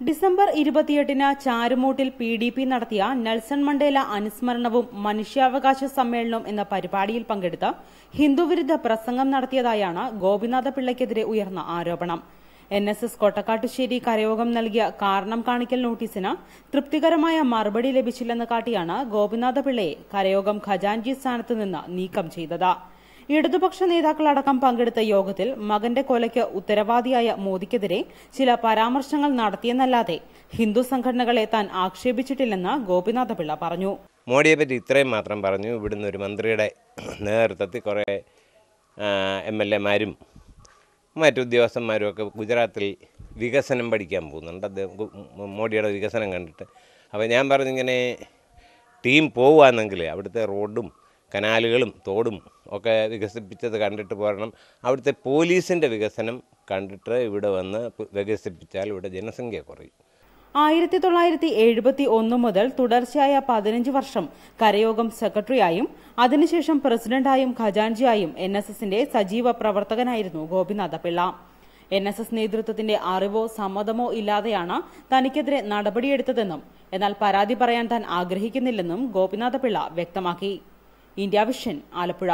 December ഇരുപത്തിയെട്ടിന് ചാരുമൂട്ടിൽ P D P നടത്തിയ നെൽസൺ മണ്ടേല അനുസ്മരണവും മനുഷ്യാവകാശ സമ്മേളനവും എന്ന പരിപാടിയിൽ പങ്കെടുത്ത് ഹിന്ദുവിരുദ്ധ പ്രസംഗം നടത്തിയതായാണ് ഗോപിനാഥ പിള്ളയ്ക്കെതിരെ ഉയർന്ന ആരോപണം. എൻ എസ് എസ് കൊട്ടക്കാട്ടുശ്ശേരി കരയോഗം നൽകിയ കാരണം കാണിക്കൽ നോട്ടീസിന് തൃപ്തികരമായ മറുപടി ലഭിച്ചില്ലെന്ന് കാട്ടിയാണ് ഗോപിനാഥ പിള്ളയെ കരയോഗം ഖജാൻജി സ്ഥാനത്ത് നിന്ന് നീക്കം ചെയ്തത്. ഇടതുപക്ഷ നേതാക്കളടക്കം പങ്കെടുത്ത യോഗത്തിൽ മകന്റെ കൊലയ്ക്ക് ഉത്തരവാദിയായ മോദിക്കെതിരെ ചില പരാമർശങ്ങൾ നടത്തിയെന്നല്ലാതെ ഹിന്ദു സംഘടനകളെ താൻ ആക്ഷേപിച്ചിട്ടില്ലെന്ന് ഗോപിനാഥപിള്ള പറഞ്ഞു. മോഡിയെ പറ്റി ഇത്രയും മാത്രം പറഞ്ഞു. ഇവിടുന്ന് ഒരു മന്ത്രിയുടെ നേതൃത്വത്തിൽ കുറേ എം എൽ എമാരും മറ്റു ഉദ്യോഗസ്ഥന്മാരും ഒക്കെ ഗുജറാത്തിൽ വികസനം പഠിക്കാൻ പോകുന്നുണ്ട്. അദ്ദേഹം മോഡിയുടെ വികസനം കണ്ടിട്ട്. അപ്പോൾ ഞാൻ പറഞ്ഞിങ്ങനെ ടീം പോവുകയാണെങ്കിൽ അവിടുത്തെ റോഡും കനാലുകളും തോടും ഒക്കെ വികസിപ്പിച്ചത് കണ്ടിട്ട് പോരണം. അവിടുത്തെ പോലീസിന്റെ വികസനം കണ്ടിട്ട് ഇവിടെ വന്ന് വികസിപ്പിച്ചാൽ ഇവിടെ ജനസംഖ്യ കുറയും. ആയിരത്തി തൊള്ളായിരത്തി എഴുപത്തി ഒന്ന് മുതൽ തുടർച്ചയായ പതിനഞ്ച് വർഷം കരയോഗം സെക്രട്ടറിയായും അതിനുശേഷം പ്രസിഡന്റായും ഖജാൻജിയായും എൻ എസ് എസിന്റെ സജീവ പ്രവർത്തകനായിരുന്നു Gopinatha Pillai N S S നേതൃത്വത്തിന്റെ അറിവോ സമ്മതമോ ഇല്ലാതെയാണ് തനിക്കെതിരെ നടപടിയെടുത്തതെന്നും എന്നാൽ പരാതി പറയാൻ താൻ ആഗ്രഹിക്കുന്നില്ലെന്നും ഗോപിനാഥ പിള്ള വ്യക്തമാക്കി. India Vision Alappuzha.